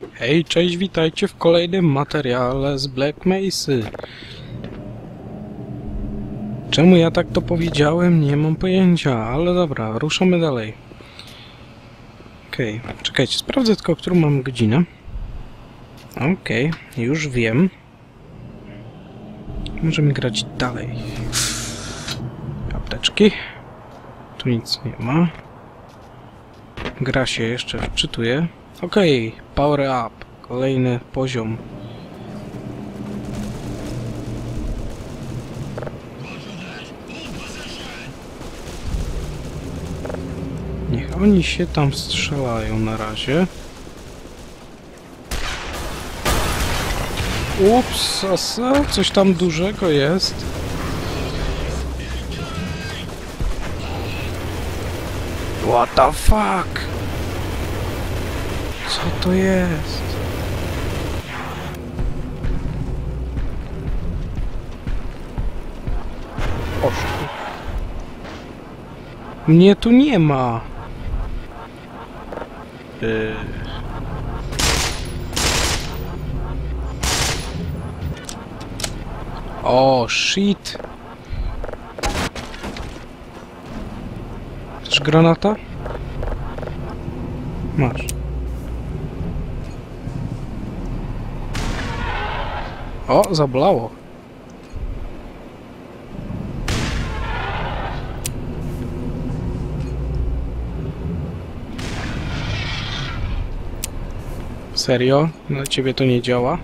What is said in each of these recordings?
Hej, cześć, witajcie w kolejnym materiale z Black Mesy. Czemu ja tak to powiedziałem? Nie mam pojęcia, ale dobra, ruszamy dalej. Okej, czekajcie, sprawdzę tylko, którą mam godzinę. Okej, już wiem. Możemy grać dalej. Apteczki. Tu nic nie ma. Gra się jeszcze wczytuje. Okej, power up. Kolejny poziom. Niech oni się tam strzelają na razie. Ups, asa, coś tam dużego jest. What the fuck? Co to jest? Oszku. Mnie tu nie ma. Yy. O, shit. Też granata? Masz. O, zabolało. Serio? Na ciebie to nie działa?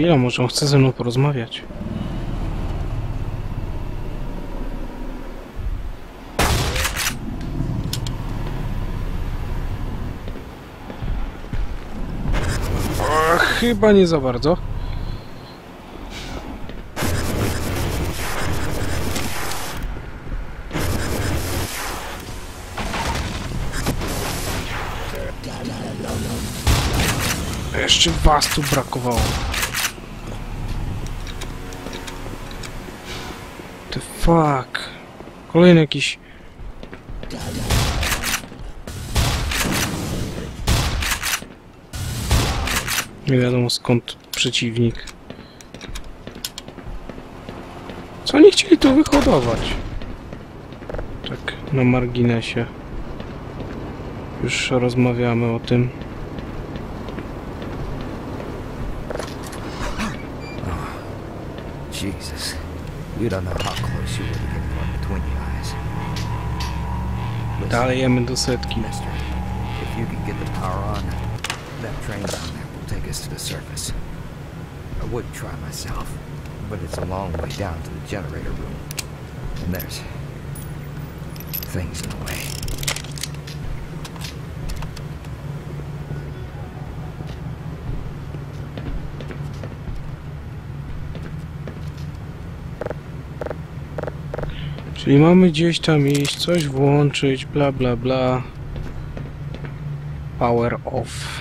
Chwila, może on chce ze mną porozmawiać. Chyba nie za bardzo. Jeszcze was tu brakowało. The fuck? Kolejny jakiś... Nie wiadomo skąd przeciwnik. Co oni chcieli tu wyhodować? Tak, na marginesie. Już rozmawiamy o tym. Jesus. You don't know how Dalej do setki. mister, if you can get the power on, that train down there will take us to the surface. I would try myself, but it's a long way down to the generator room. And there's things in the way. Czyli mamy gdzieś tam iść, coś włączyć, bla bla bla. Power off.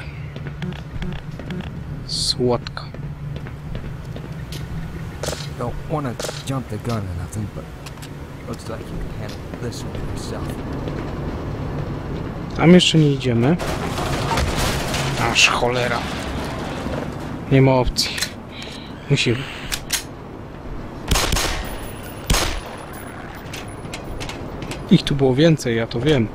Słodko. Don't want to jump the gun or nothing, but looks like you can handle this one yourself. Tam jeszcze nie idziemy. Aż cholera. Nie ma opcji. Musimy. Ich tu było więcej, ja to wiem.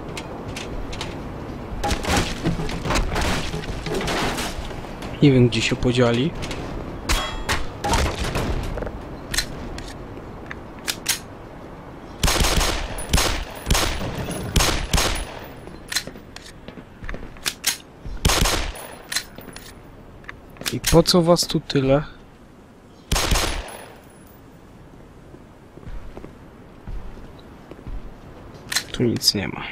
Nie wiem, gdzie się podzieli. I po co was tu tyle? Tu nic nie ma.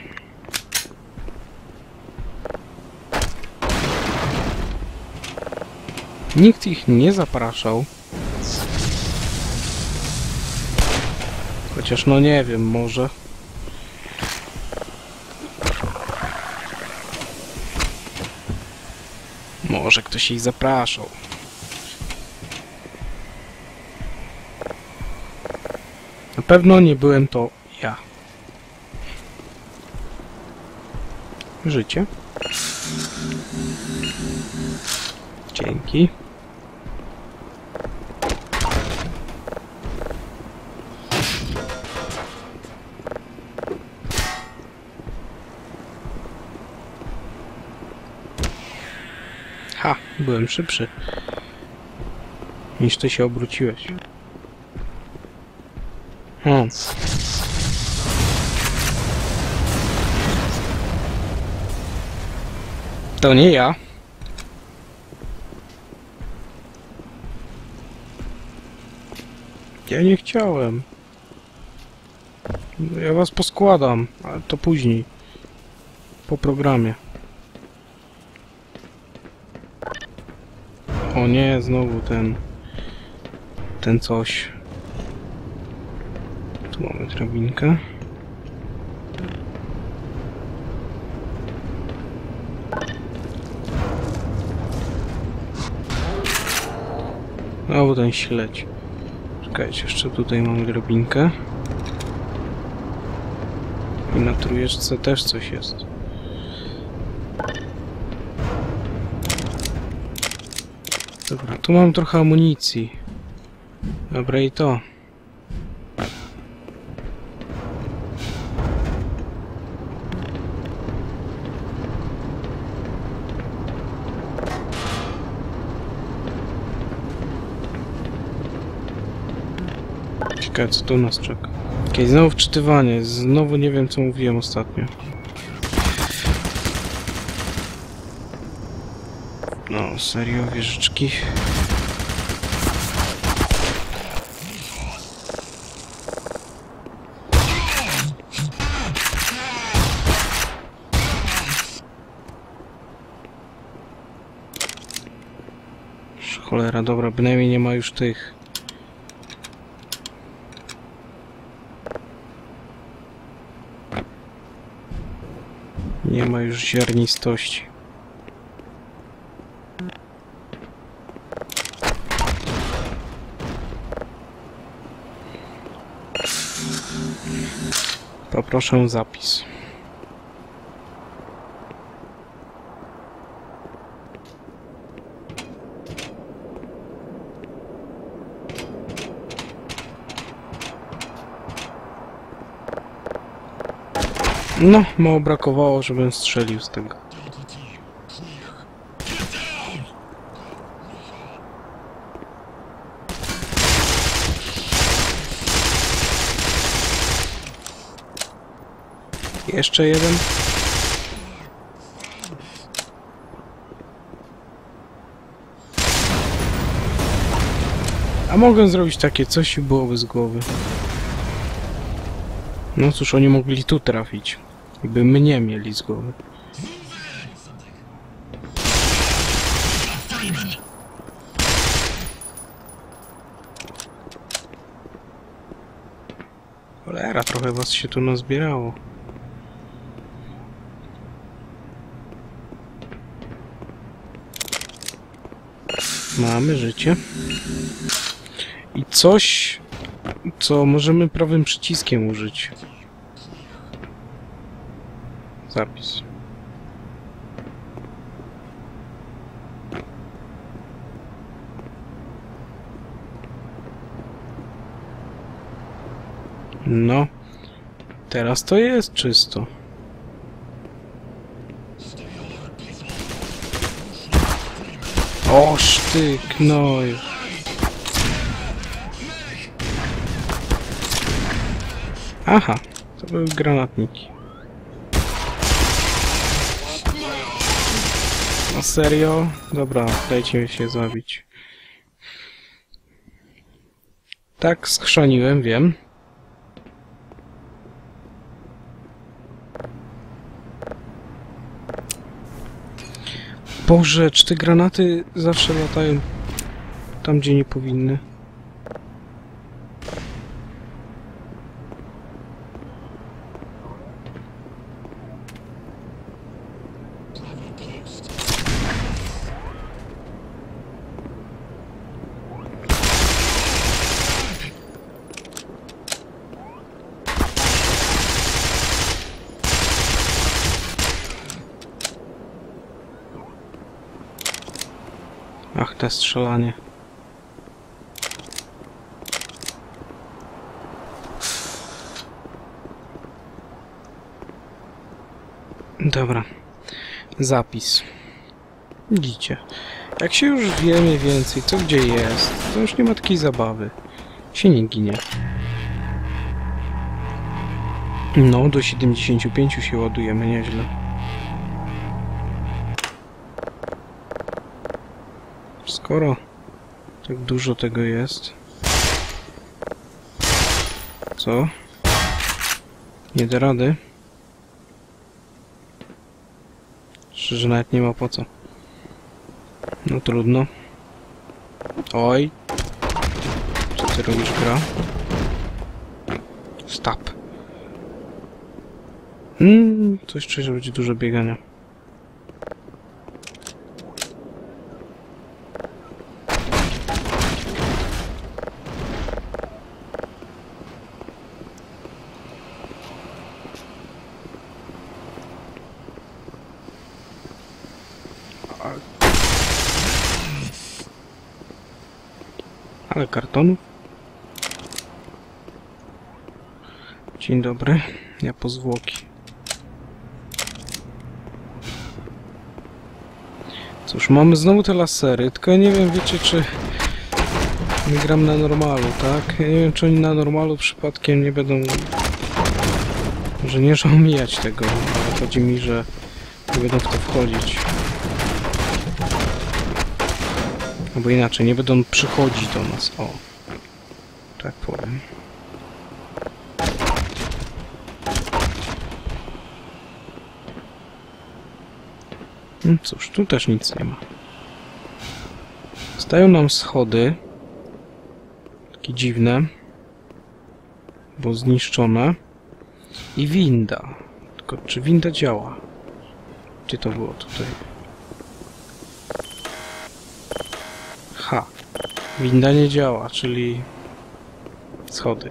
Nikt ich nie zapraszał. Chociaż no nie wiem, może... Może ktoś ich zapraszał. Na pewno nie byłem to Życie. Dzięki. Ha, byłem szybszy. Niż ty się obróciłeś. Hmm. To nie ja. Ja nie chciałem. Ja was poskładam, ale to później. Po programie. O nie, znowu ten... Ten coś. Tu mamy drabinkę. Znowu ten śledź. Czekajcie, jeszcze tutaj mamy drabinkę. I na trójeczce też coś jest. Dobra, tu mam trochę amunicji. Dobra i to. Ciekawe co tu nas czeka. Okej, znowu wczytywanie. Znowu nie wiem co mówiłem ostatnio. No, serio, wieżyczki. Cholera, dobra, bynajmniej nie ma już tych. Nie ma już ziarnistości. Poproszę zapis. No, mało brakowało, żebym strzelił z tego. Jeszcze jeden. A mogę zrobić takie coś i byłoby z głowy. No cóż, oni mogli tu trafić. Jakby mnie mieli z głowy. Cholera, trochę was się tu nazbierało. Mamy życie. I coś, co możemy prawym przyciskiem użyć. Zapis. No, teraz to jest czysto. Oż ty, gnoju. Aha, to były granatniki. Serio? Dobra, dajcie mi się zabić. Tak, skrzaniłem, wiem. Boże, czy te granaty zawsze latają tam, gdzie nie powinny? Te strzelanie. Dobra. Zapis. Widzicie. Jak się już wie mniej więcej, co gdzie jest, to już nie ma takiej zabawy. Się nie ginie. No, do 75 się ładujemy nieźle. Skoro tak dużo tego jest... Co? Nie da rady? Szczerze nawet nie ma po co. No trudno. Oj. Co ty robisz, gra? Stop. Mm, coś że będzie dużo biegania. Dzień dobry, ja po. Cóż, mamy znowu te lasery, tylko ja nie wiem, wiecie, czy... Nie gram na normalu, tak? Ja nie wiem, czy oni na normalu przypadkiem nie będą... Że nie omijać tego, ale chodzi mi, że nie będą w to wchodzić. Albo inaczej, nie będą przychodzić do nas, o. Tak powiem. No cóż, tu też nic nie ma. Stają nam schody. Takie dziwne. Bo zniszczone. I winda. Tylko czy winda działa? Gdzie to było tutaj? Ha. Winda nie działa, czyli schody.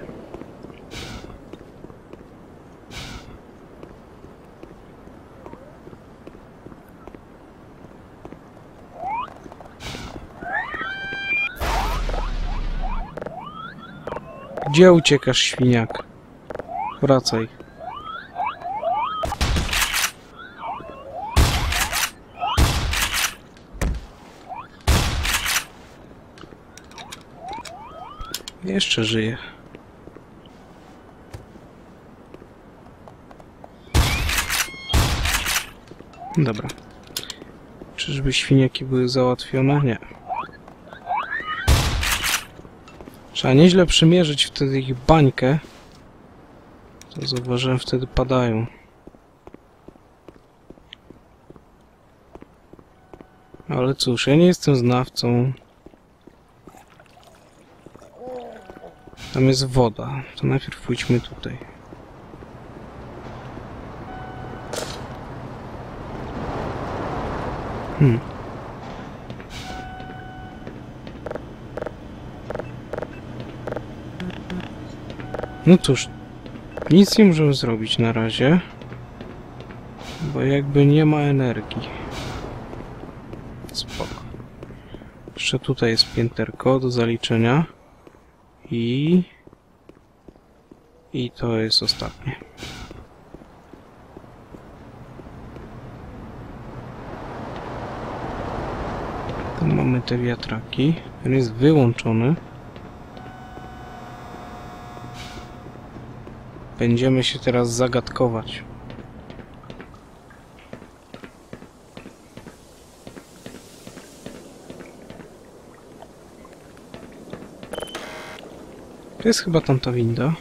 Gdzie uciekasz, świniak? Wracaj. Jeszcze żyje. Dobra. Czyżby świniaki były załatwione? Nie. Trzeba nieźle przymierzyć wtedy ich bańkę. To zauważyłem, wtedy padają. Ale cóż, ja nie jestem znawcą. Tam jest woda. To najpierw pójdźmy tutaj. Hmm. No cóż, nic nie możemy zrobić na razie, bo jakby nie ma energii. Spoko. Jeszcze tutaj jest pięterko do zaliczenia i... i to jest ostatnie. Tu te wiatraki. Ten jest wyłączony. Będziemy się teraz zagadkować. To jest chyba tamta winda.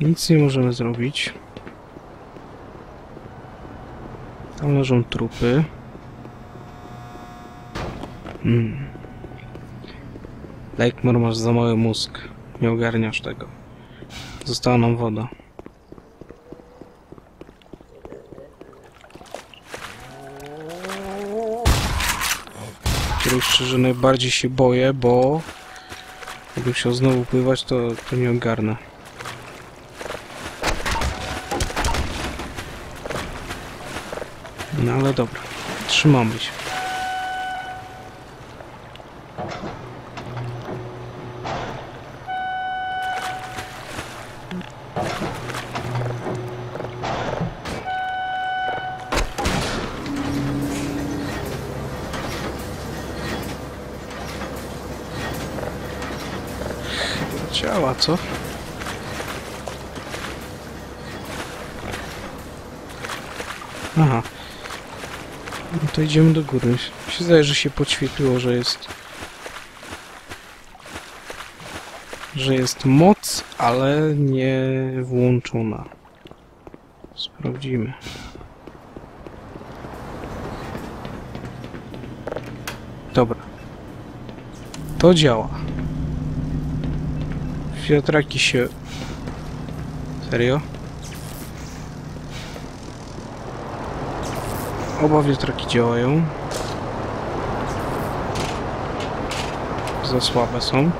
Nic nie możemy zrobić. Tam leżą trupy. Hmm. Lakemore masz za mały mózg. Nie ogarniasz tego. Została nam woda. Której szczerze najbardziej się boję, bo jakbym chciał znowu pływać, to, to nie ogarnę. No ale dobra, trzymamy się. Działa, co? Aha. No to idziemy do góry. Się zdaje, że się podświetliło, że jest... Że jest moc, ale nie włączona. Sprawdzimy. Dobra. To działa. Wiatraki się... Serio? Oba wiatraki działają. Za słabe są.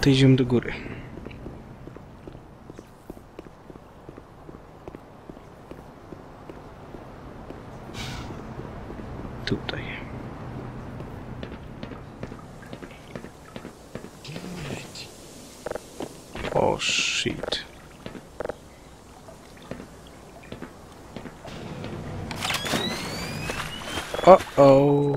To idziemy do góry. Tutaj. Oh shit. Uh oh.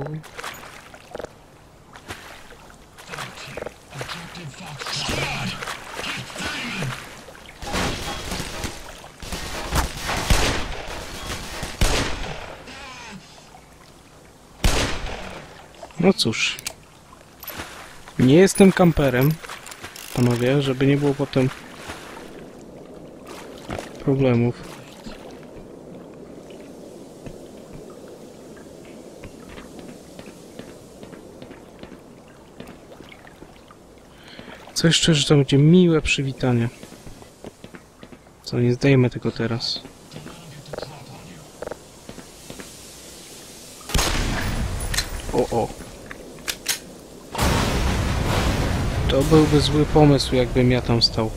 No cóż. Nie jestem kamperem, panowie, żeby nie było potem problemów. Co jeszcze, że to będzie miłe przywitanie. Co, nie zdejmę tego teraz. O, o. To byłby zły pomysł, jakbym ja tam stał.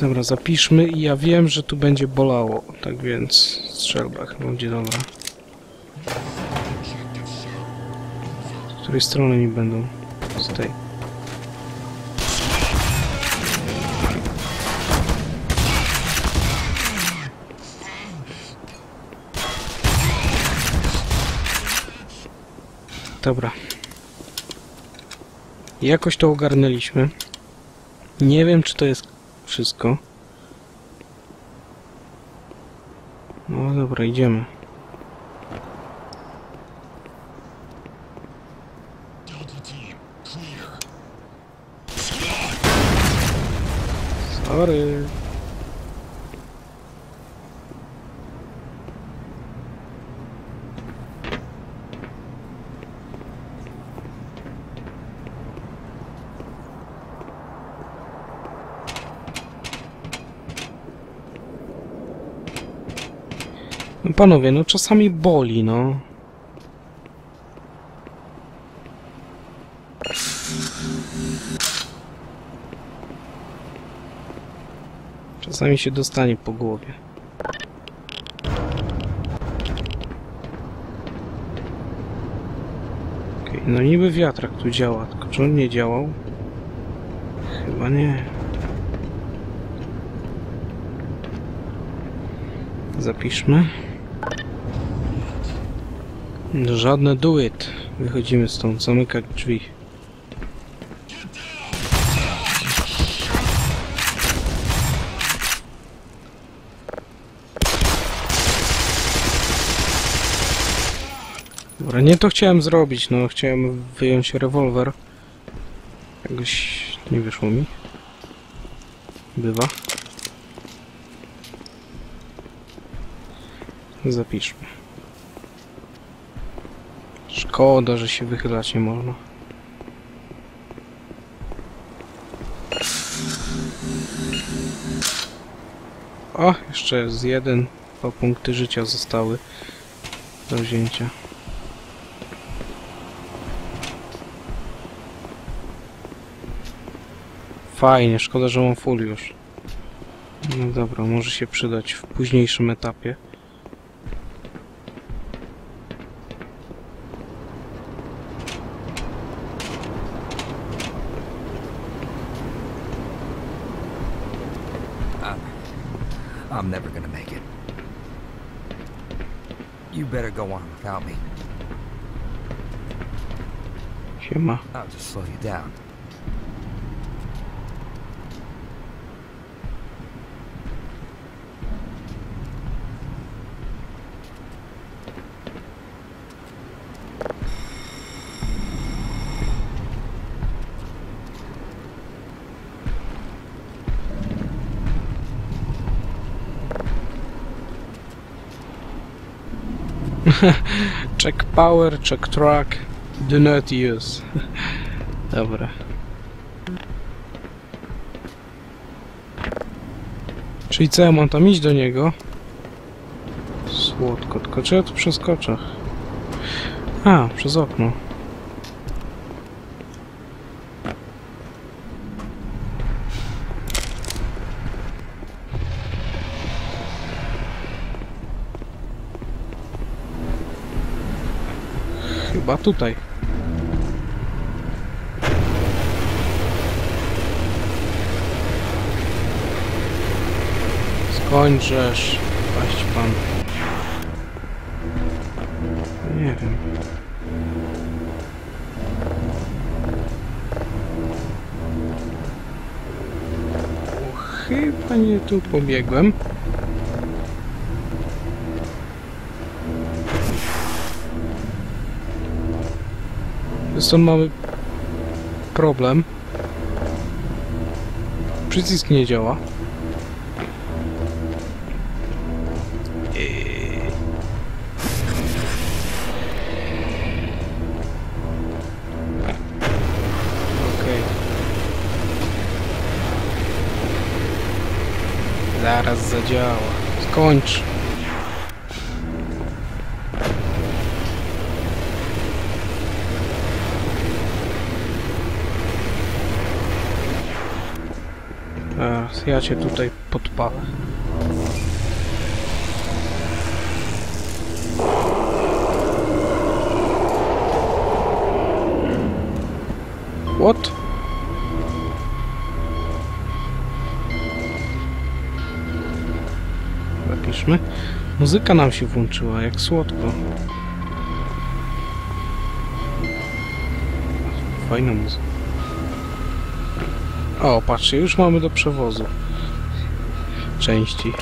Dobra, zapiszmy i ja wiem, że tu będzie bolało. Tak więc strzelba chyba będzie dobra. Z której strony mi będą? Z tej. Dobra. Jakoś to ogarnęliśmy. Nie wiem, czy to jest wszystko. No dobra, idziemy. Sorry. Panowie, no czasami boli, no. Czasami się dostanie po głowie. Okej, no niby wiatrak tu działa, tylko czy on nie działał? Chyba nie. Zapiszmy. Żadne do it. Wychodzimy stąd, zamykać drzwi. Dobra, nie to chciałem zrobić, no chciałem wyjąć rewolwer. Jakoś nie wyszło mi. Bywa. Zapiszmy. Szkoda, że się wychylać nie można. O, jeszcze jest jeden. Dwa punkty życia zostały do wzięcia. Fajnie, szkoda, że mam full już. No dobra, może się przydać w późniejszym etapie. You better go on without me. Siema. I'll just slow you down. check power, check track, do not use. Dobra. Czyli co, ja mam tam iść do niego? Słodko, tylko czy ja tu przeskoczę? A, przez okno. Chyba tutaj. Skończesz, paść pan. Nie wiem. Chyba nie tu pobiegłem. Stąd mamy problem. Przycisk nie działa. Zaraz zadziała. Skończ. Teraz ja cię tutaj podpalę. What? Zapiszmy. Muzyka nam się włączyła, jak słodko. Fajna muzyka. O, patrzcie, już mamy do przewozu. Części.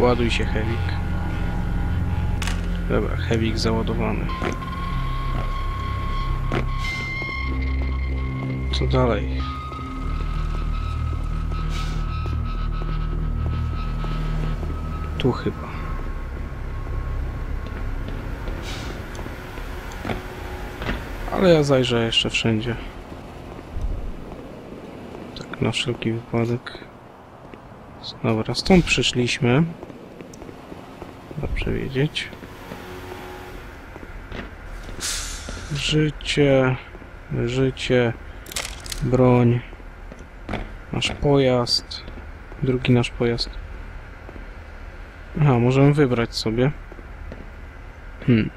Ładuj się, Hewik. Dobra, Hewik załadowany. Co dalej? Tu chyba. Ale ja zajrzę jeszcze wszędzie. Tak na wszelki wypadek. Dobra, stąd przyszliśmy. Dobrze wiedzieć. Życie, życie, broń, nasz pojazd, drugi nasz pojazd. Aha, możemy wybrać sobie. Hmm.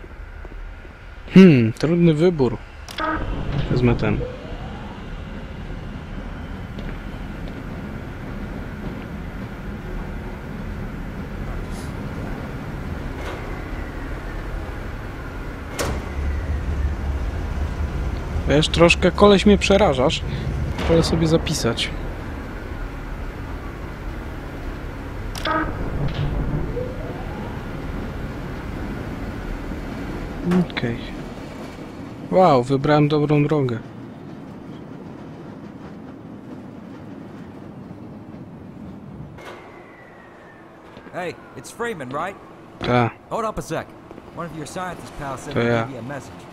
Hmm, trudny wybór. Wezmę ten. Wiesz, troszkę koleś mnie przerażasz. Wolę sobie zapisać. Okej. Wow, wybrałem dobrą drogę. Hey, it's Freeman, right? Ta, Hold up a sec. One of your scientist pals give you a message.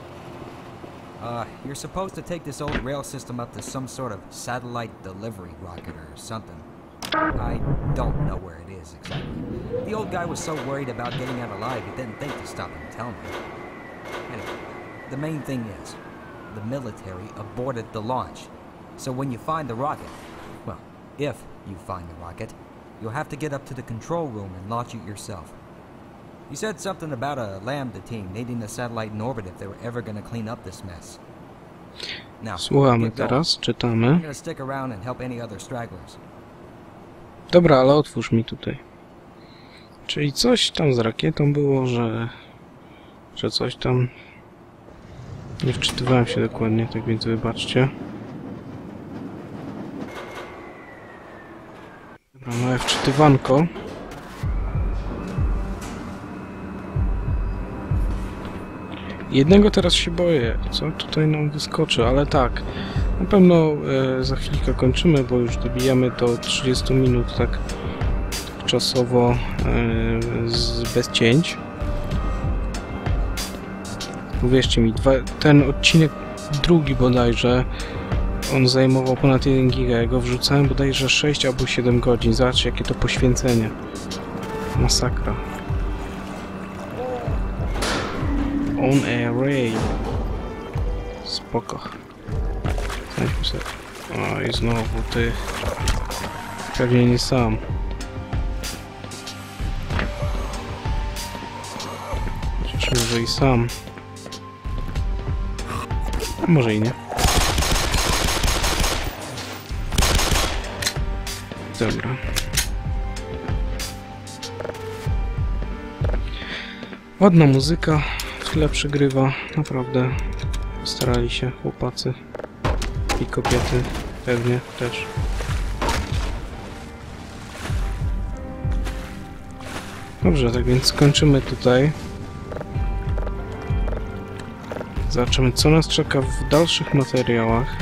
Uh, you're supposed to take this old rail system up to some sort of satellite delivery rocket or something. I don't know where it is exactly. The old guy was so worried about getting out alive, he didn't think to stop and tell me. Anyway, the main thing is, the military aborted the launch. So when you find the rocket, well, if you find the rocket, you'll have to get up to the control room and launch it yourself. You said something about a Lambda team needing the satellite in orbit if they were ever going to clean up this mess. Now, słuchamy teraz, I'm czytamy. going to stick around and help any other stragglers. Dobra, ale otwórz mi tutaj. Czyli coś tam z rakietą było, że... Że coś tam... Nie wczytywałem się dokładnie, tak więc wybaczcie. Dobra, małe wczytywanko. Jednego teraz się boję, co tutaj nam wyskoczy, ale tak. Na pewno e, za chwilkę kończymy, bo już dobijamy to 30 minut, tak dotychczasowo e, z, bez cięć. Uwierzcie mi, dwa, ten odcinek drugi bodajże, on zajmował ponad 1 giga. Ja go wrzucałem bodajże 6 albo 7 godzin. Zobaczcie, jakie to poświęcenie. Masakra. On array. Spoko. Znajdźmy sobie. O, i znowu ty. Pewnie nie sam. Chociaż może i sam. A może i nie. Dobra. Ładna muzyka, w tle przygrywa, naprawdę starali się chłopacy i kobiety pewnie też. Dobrze, tak więc skończymy tutaj. Zobaczymy co nas czeka w dalszych materiałach.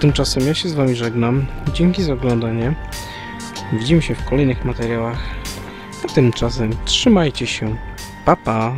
Tymczasem ja się z wami żegnam. Dzięki za oglądanie. Widzimy się w kolejnych materiałach. A tymczasem trzymajcie się. Pa pa!